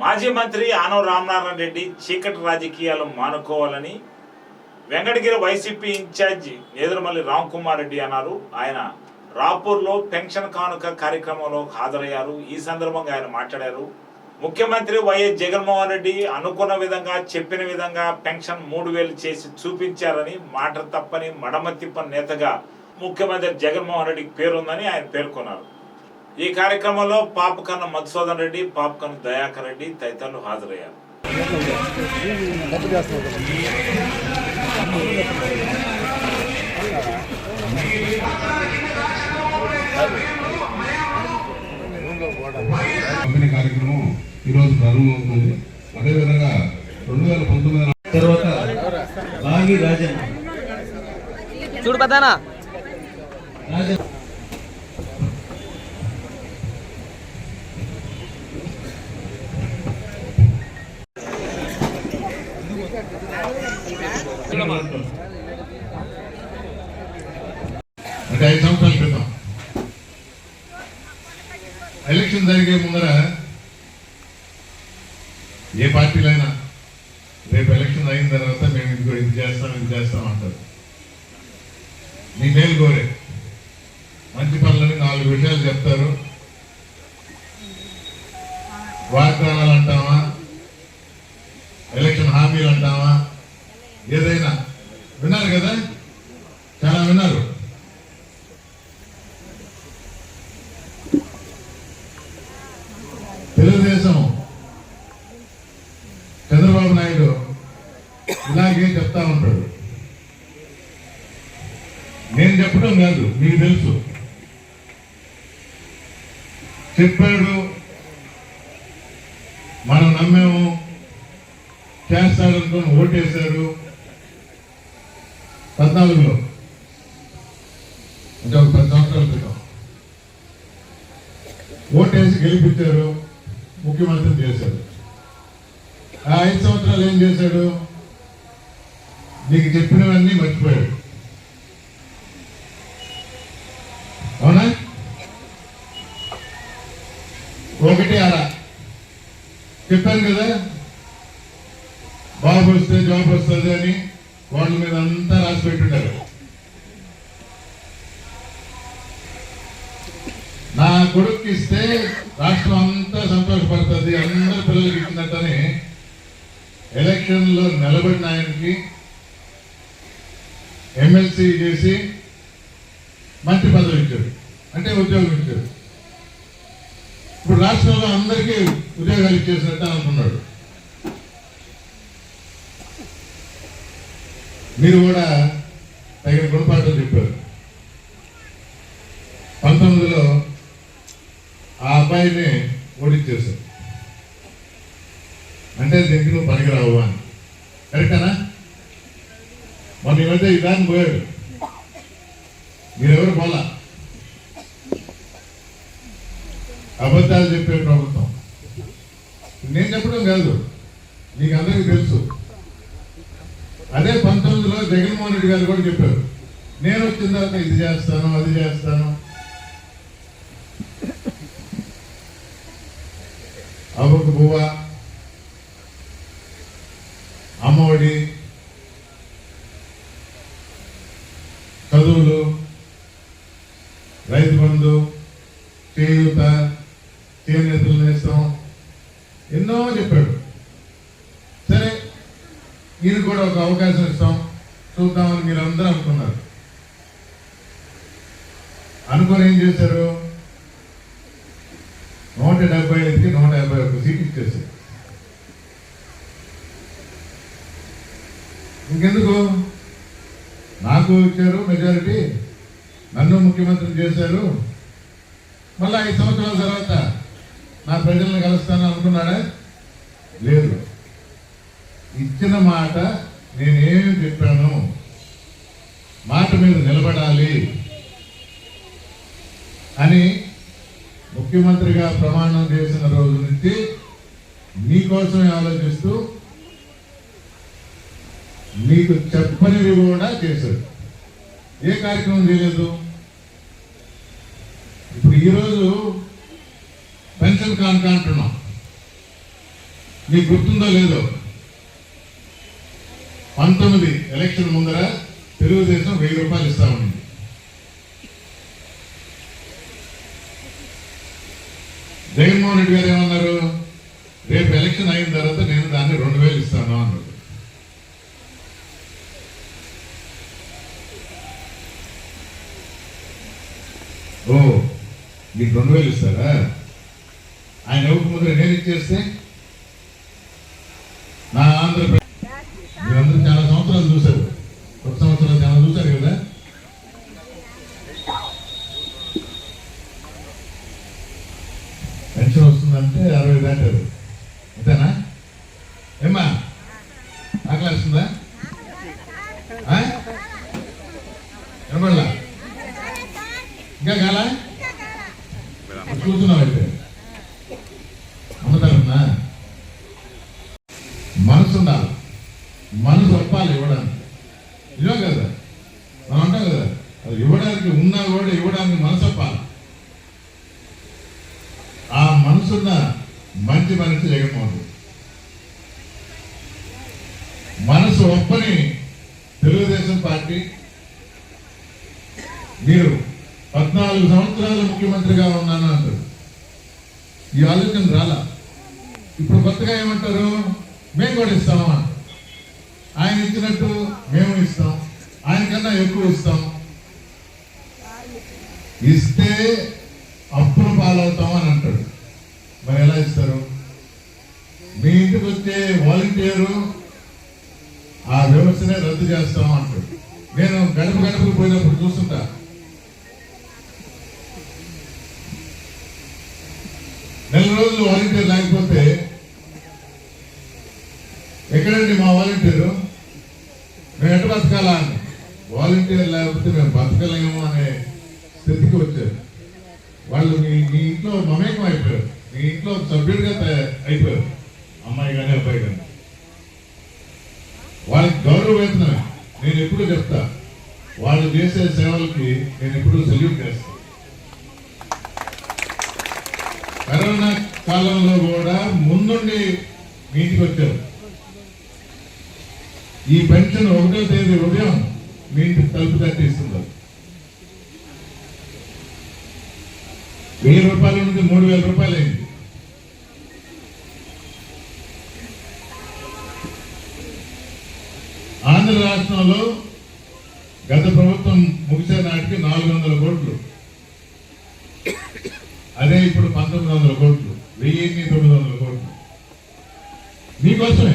మాజీ మంత్రి ఆనవ రామనారాయణ రెడ్డి చీకటి రాజకీయాలు మానుకోవాలని వెంకటగిరి వైసీపీ ఇన్ఛార్జి నేదురుమల్లి రామ్ కుమార్ రెడ్డి అన్నారు. ఆయన రాపూర్లో పెన్షన్ కానుక కార్యక్రమంలో హాజరయ్యారు. ఈ సందర్భంగా ఆయన మాట్లాడారు. ముఖ్యమంత్రి వైఎస్ జగన్మోహన్ రెడ్డి అనుకున్న విధంగా చెప్పిన విధంగా పెన్షన్ మూడు వేలు చేసి చూపించారని మాట తప్పని మడమ తిప్పని నేతగా ముఖ్యమంత్రి జగన్మోహన్ రెడ్డికి పేరుందని ఆయన పేర్కొన్నారు. ఈ కార్యక్రమంలో పాపకన్న మధుసూదన్ రెడ్డి పాపకన్న దయాకర్ రెడ్డి తదితరులు హాజరయ్యారు. పంపిణీ కార్యక్రమం ఈరోజు ప్రారంభమవుతుంది. అదేవిధంగా రెండు వేల పంతొమ్మిది తర్వాత బాగి రాజన్. చూడు పెద్దనా? రాజన్ అంటే ఐదు సంవత్సరాల క్రితం. ఎలక్షన్ జరిగే ముందర ఏ పార్టీలైనా రేపు ఎలక్షన్ అయిన తర్వాత మేము ఇదిగో ఇది చేస్తాం ఇది చేస్తాం అంటారు. మీ మేలు కోరే. మంచి పనులని నాలుగు విషయాలు చెప్తారు. వాగ్దానాలు అంటామా? ఎలక్షన్ హామీలు అంటామా? ఏదైనా విన్నారు కదా? చాలా విన్నారు. తెలుగుదేశం చంద్రబాబు నాయుడు ఇలాగే చెప్తా ఉంటాడు. నేను చెప్పడం కాదు మీకు తెలుసు. చెప్పాడు మనం నమ్మాము చేస్తాడనుకుని ఓటేశారు. పద్నాలుగులో. అంటే ఒక పది సంవత్సరాల క్రితం. ఓటేసి గెలిపించారు ముఖ్యమంత్రి చేశారు ఆ ఐదు సంవత్సరాలు ఏం చేశాడు? నీకు చెప్పినవన్నీ మర్చిపోయాడు. అవునా? ఒకటి అర. చెప్పాను కదా? బాబు వస్తే జాబ్ వస్తుంది అని. వాళ్ళ మీద అంతా రాసి పెట్టుంటారు. నా కొడుకు ఇస్తే రాష్ట్రం అంతా సంతోషపడుతుంది అందరు పిల్లలకి ఇచ్చినట్టని ఎలక్షన్లో నిలబడిన ఆయనకి ఎమ్మెల్సీ చేసి మంత్రి పదవి ఇచ్చారు అంటే ఉద్యోగం ఇచ్చారు. ఇప్పుడు రాష్ట్రంలో అందరికీ ఉద్యోగాలు ఇచ్చేసినట్టు అనుకున్నాడు. మీరు కూడా తగిన గుణపాఠం చెప్పారు. పంతొమ్మిదిలో ఆ అబ్బాయిని ఓడించేశారు. అంటే దీనికి నువ్వు పనికిరావు అని. కరెక్టేనా మొన్న ఈ మధ్య ఈ దాన్ని పోయాడు. మీరెవరు పోలా? అబద్ధాలు చెప్పే ప్రభుత్వం. నేను చెప్పడం కాదు. నీకు అందరికీ తెలుసు. అదే పంతొమ్మిదిలో జగన్మోహన్ రెడ్డి గారు కూడా చెప్పారు నేను వచ్చిన తర్వాత ఇది చేస్తాను అది చేస్తాను. అవ్వకు బువ్వ అమ్మఒడి చదువులు రైతు బంధు చేయూత చేనేతలు నేస్తాం ఎన్నో చెప్పాడు. మీరు కూడా ఒక అవకాశం ఇస్తాం. చూద్దామని మీరు అందరూ అనుకున్నారు. అనుకుని ఏం చేశారు? నూట డెబ్బై ఐదుకి నూట యాభై ఒక్క సీట్ ఇచ్చేసారు ఇంకెందుకు? నాకు ఇచ్చారు మెజారిటీ నన్ను ముఖ్యమంత్రి చేశారు. మళ్ళీ ఐదు సంవత్సరాల తర్వాత నా ప్రజలను కలుస్తాను అనుకున్నాడా? లేదు. ఇచ్చిన మాట నేనేమి చెప్పాను? మాట మీద నిలబడాలి అని ముఖ్యమంత్రిగా ప్రమాణం చేసిన రోజు నుంచి మీకోసమే ఆలోచిస్తూ మీకు చెప్పనివి కూడా చేశాడు ఏ కార్యక్రమం చేయలేదు? ఇప్పుడు ఈరోజు పెన్షన్ కానుక అంటున్నాం. మీకు గుర్తుందో లేదో? పంతొమ్మిది ఎలక్షన్ ముందర తెలుగుదేశం వెయ్యి రూపాయలు ఇస్తామని జగన్మోహన్ రెడ్డి గారు ఏమన్నారు? రేపు ఎలక్షన్ అయిన తర్వాత నేను దాన్ని రెండు వేలు ఇస్తాను అన్నారు. ఓ మీకు రెండు వేలు ఇస్తారా? ఆయన ఎవరికి ముందర నేను ఇచ్చేస్తే? నా ఆంధ్రప్రదేశ్ మీరందరూ చాలా సంవత్సరాలు చూశారు కొత్త సంవత్సరాలు చాలా చూశారు కదా పెన్షన్ వస్తుందంటే అరవై దాటారు అంతేనా ఏమ్మా ఆకలి వస్తుందా ఆ? వినపడలా ఇంకా కాలా కూర్చున్నావు అయితే. అమ్మతారన్నా మనసు ఉండాలి. మనసు ఒప్పాలి ఇవ్వడానికి. నిజం కదా. మనం అంటాం కదా అది ఇవ్వడానికి ఉన్నా కూడా ఇవ్వడానికి మనసు ఒప్పాలి. ఆ మనసున్న మంచి మనిషి జగన్మోహన్. మనసు ఒప్పని తెలుగుదేశం పార్టీ మీరు పద్నాలుగు సంవత్సరాలు ముఖ్యమంత్రిగా ఉన్నాను అంటారు ఈ ఆలోచన రాలా? ఇప్పుడు కొత్తగా ఏమంటారు? మేము కూడా ఇస్తామా? ఆయన ఇచ్చినట్టు మేము ఇస్తాం. ఆయన కన్నా ఎక్కువ ఇస్తాం. ఇస్తే అప్పులు పాలవుతాం అని అంటాడు. మరి ఎలా ఇస్తారు? మీ ఇంటికి వచ్చే వాలంటీరు ఆ వ్యవస్థనే రద్దు చేస్తాం అంటాడు. నేను గడప గడపకు పోయినప్పుడు చూస్తుంటా. నెల రోజులు వాలంటీర్ లేకపోతే ఎక్కడండి మా వాలంటీరు మేము ఎట్ట బతకాలా అని వాలంటీర్ లేకపోతే మేము బతకలేము అనే స్థితికి వచ్చారు. వాళ్ళు మీ మీ ఇంట్లో మమేకం అయిపోయారు. మీ ఇంట్లో సభ్యుడిగా అయిపోయారు. అమ్మాయి కానీ అబ్బాయి కానీ వాళ్ళకి గౌరవ వేతనమే. నేను ఎప్పుడు చెప్తా. వాళ్ళు చేసే సేవలకి నేను ఎప్పుడూ సెల్యూట్ చేస్తాను కాలంలో కూడా ముందుండి మీటికి వచ్చారు. ఈ పెన్షన్ ఒకటో తేదీ ఉదయం మీ ఇంటికి తలుపు తట్టిస్తున్నారు వెయ్యి రూపాయల నుండి మూడు వేల రూపాయలు అయింది. ఆంధ్ర రాష్ట్రంలో గత ప్రభుత్వం ముగిసే నాటికి నాలుగు వందల కోట్లు. అదే ఇప్పుడు పంతొమ్మిది వందల కోట్లు. వెయ్యి తొమ్మిది వందల కోట్లు. మీకోసమే